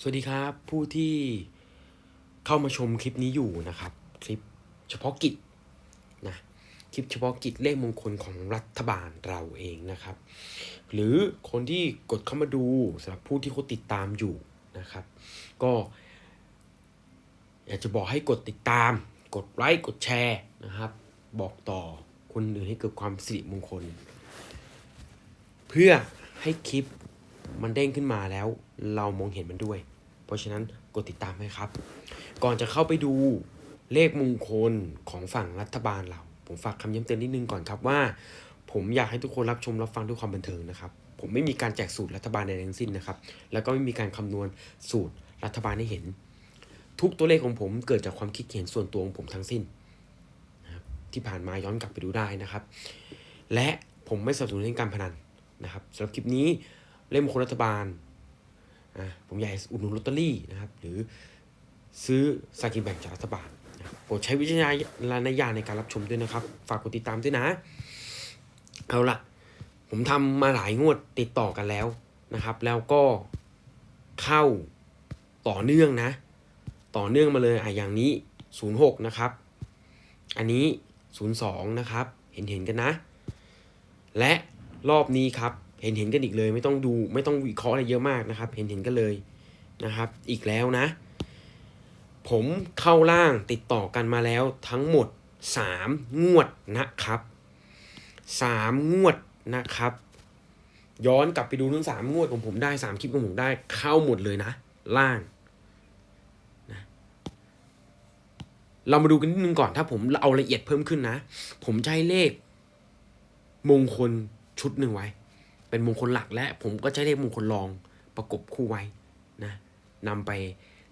สวัสดีครับผู้ที่เข้ามาชมคลิปนี้อยู่นะครับ คลิปเฉพาะกิจนะคลิปเฉพาะกิจเลขมงคลของรัฐบาลเราเองนะครับ หรือคนที่กดเข้ามาดูสำหรับผู้ที่เขาติดตามอยู่นะครับ ก็อยากจะบอกให้กดติดตาม กดไลค์กดแชร์นะครับ บอกต่อคนอื่นให้เกิดความสิริมงคล เพื่อให้คลิป มันเด้งขึ้นมาแล้ว เรามองเห็นมันด้วย เพราะฉะนั้นกดติดตามให้ครับ ก่อนจะเข้าไปดูเลขมงคลของฝั่งรัฐบาลเรา ผมฝากคำย้ำเตือนนิดนึงก่อนครับว่า ผมอยากให้ทุกคนรับชมรับฟังด้วยความบันเทิงนะครับ ผมไม่มีการแจกสูตรรัฐบาลใดทั้งสิ้นนะครับ แล้วก็ไม่มีการคำนวณสูตรรัฐบาลให้เห็น ทุกตัวเลขของผมเกิดจากความคิดเห็นส่วนตัวของผมทั้งสิ้นนะครับที่ผ่านมาย้อนกลับไปดูได้นะครับ และผมไม่สนับสนุนเล่นการพนันนะครับสำหรับคลิปนี้ เล่มคนรัฐบาลอะผมอยากอุดหนุนลอตเตอรี่นะครับ หรือซื้อสากินแบ่งจากรัฐบาลโปรดใช้วิจารณญาณในการรับชมด้วยนะครับ ฝากกดติดตามด้วยนะ เอาละผมทำมาหลายงวดติดต่อกันแล้วนะครับ แล้วก็เข้าต่อเนื่องนะ ต่อเนื่องมาเลยอะอย่างนี้ 06 นะครับ อันนี้ 02 นะครับ เห็นเห็นๆกันนะ และรอบนี้ครับ เห็นเห็นกันอีกเลย ไม่ต้องดูไม่ต้องวิเคราะห์อะไรเยอะมากนะครับ เห็นเห็นกันเลยนะครับ อีกแล้วนะ ผมเข้าล่างติดต่อกันมาแล้วทั้งหมด 3 งวดนะครับ 3 งวดนะครับ ย้อนกลับไปดูทั้งสามงวดของผมได้สามคลิปของผมได้เข้าหมดเลยนะ ล่างนะเรามาดูกันนิดนึงก่อนถ้าผมเอาละเอียดเพิ่มขึ้นนะ ผมจะให้เลข มงคลชุดหนึ่งไว้ เป็นมงคลหลักและผมก็ใช้เลขมงคลรองประกบคู่ไว้นะนำไป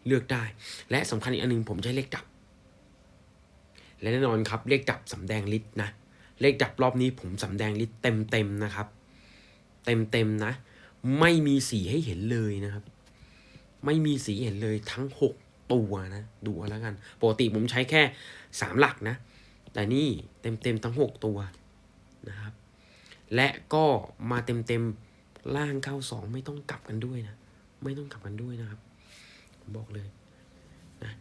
เลือกได้ และสำคัญอีกอันหนึงผมใช้เลขดับ และแน่นอนครับเลขดับสำแดงฤทธิ์นะ เลขดับรอบนี้ผมสำแดงฤทธิ์เต็มเต็มๆนะครับเต็มเต็มๆนะ ไม่มีสีให้เห็นเลยนะครับ ไม่มีสีเห็นเลยทั้งหกตัวนะ ดูแล้วกัน ปกติผมใช้แค่สามหลักนะ แต่นี่เต็มเต็มๆทั้งหกตัวนะครับ และก็มาเต็มเต็มๆล่างเก้าสองไม่ต้องกลับกันด้วยนะ ไม่ต้องกลับกันด้วยนะครับผมบอกเลยนะ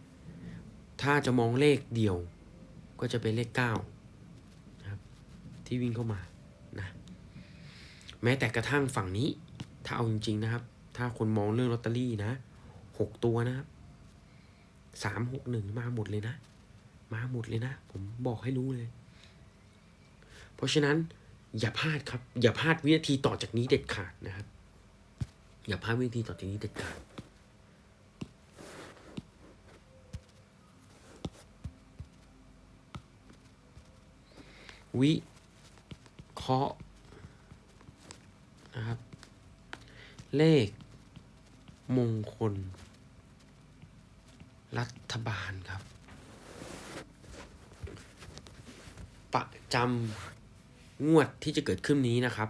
ถ้าจะมองเลขเดียว ก็จะเป็นเลขเก้านะครับที่วิ่งเข้ามานะแม้แต่กระทั่งฝั่งนี้ ถ้าเอาจริง ๆนะครับ ถ้าคนมองเรื่องลอตเตอรี่นะหกตัวนะครับสามหกหนึ่งมาหมดเลยนะ มาหมดเลยนะ ผมบอกให้รู้เลย เพราะฉะนั้น อย่าพลาดครับ อย่าพลาดวินาทีต่อจากนี้เด็ดขาดนะครับ อย่าพลาดวินาทีต่อจากนี้เด็ดขาดวิเคราะห์นะครับ เลขมงคล รัฐบาลครับ ประจำ งวดที่จะเกิดขึ้นนี้นะครับ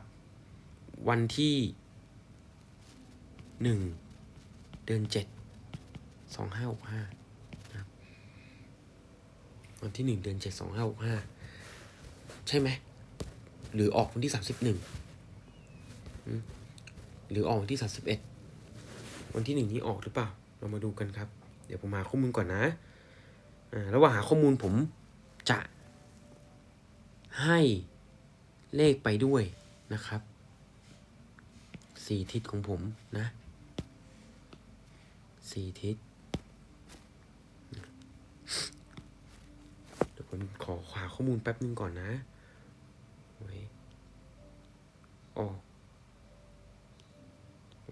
วันที่หนึ่งเดือนเจ็ดสองห้าหกห้าวันที่หนึ่งเดือนเจ็ดสองห้าหกห้าใช่ไหม หรือออกวันที่สามสิบหนึ่งหรือออกวันที่สามสิบเอ็ดวันที่หนึ่งนี้ออกหรือเปล่า เรามาดูกันครับ เดี๋ยวผมหาข้อมูลก่อนนะอ่าระหว่างหาข้อมูลผมจะให้ เลขไปด้วยนะครับสี่ทิศของผมนะสี่ทิศเดี๋ยวผมขอหาข้อมูลแป๊บนึงก่อนนะไว้ออก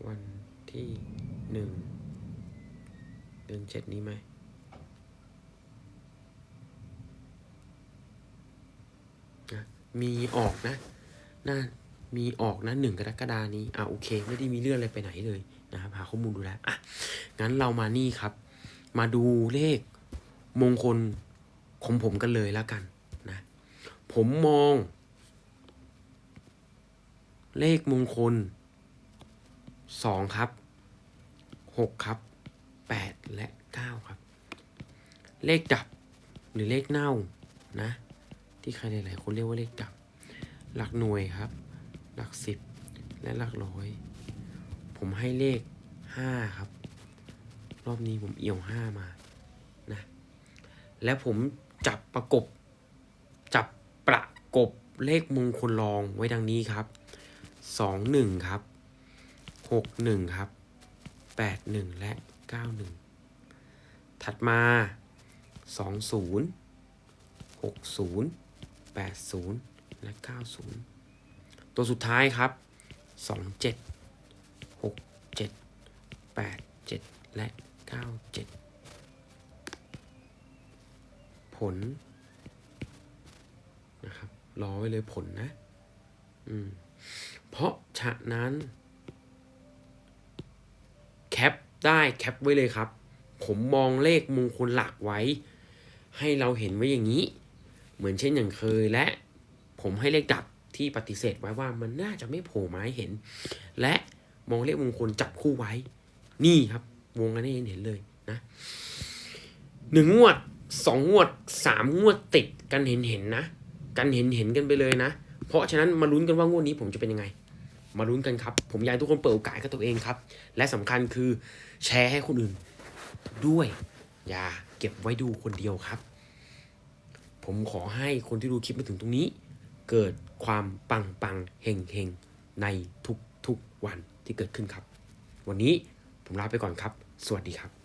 วันที่หนึ่งเดือนเจ็ดนี้ไหม นะ มีออกนะน่ามีออกนะหนึ่งกรกฎานี้อะโอเค ไม่ได้มีเลื่อนอะไรไปไหนเลยนะครับหาข้อมูลดูแล้วอะงั้นเรามานี่ครับ มาดูเลขมงคลของผมกันเลยแล้วกันนะ ผมมอง เลขมงคลสองครับหกครับแปดและเก้าครับ เลขดับหรือเลขเน่านะ ที่ใครหลายๆคนเรียกว่าเลขดับ หลักหน่วยครับ หลักสิบและหลักร้อย ผมให้เลขห้าครับ รอบนี้ผมเอี่ยวห้ามานะ แล้วผมจับประกบ จับประกบเลขมงคลรองไว้ดังนี้ครับสองหนึ่งครับหกหนึ่งครับแปดหนึ่งและเก้าหนึ่งถัดมาสองศูนย์หกศูนย์ แปดศูนย์และเก้าศูนย์ตัวสุดท้ายครับสองเจ็ดหกเจ็ดแปดเจ็ดและเก้าเจ็ดผลนะครับรอไว้เลยผลนะ อืม เพราะฉะนั้นแคปได้แคปไว้เลยครับ ผมมองเลขมงคลหลักไว้ ให้เราเห็นไว้อย่างนี้ เหมือนเช่นอย่างเคยและผมให้เลขดับที่ปฏิเสธไว้ว่ามันน่าจะไม่โผล่มาให้เห็น และมองเลขมงคลจับคู่ไว้ นี่ครับ วงกันให้เห็นเลยนะหนึ่งงวดสองงวดสามงวดติดกันเห็นเห็นนะ กันเห็นเห็นกันไปเลยนะ เพราะฉะนั้นมาลุ้นกันว่างวดนี้ผมจะเป็นยังไง มาลุ้นกันครับ ผมอยากให้ทุกคนเปิดโอกาสกับตัวเองครับ และสำคัญคือแชร์ให้คนอื่น ด้วย อย่าเก็บไว้ดูคนเดียวครับ ผมขอให้คนที่ดูคลิปมาถึงตรงนี้ เกิดความปังปังเฮงเฮงในทุกทุกๆวันที่เกิดขึ้นครับ วันนี้ผมลาไปก่อนครับ สวัสดีครับ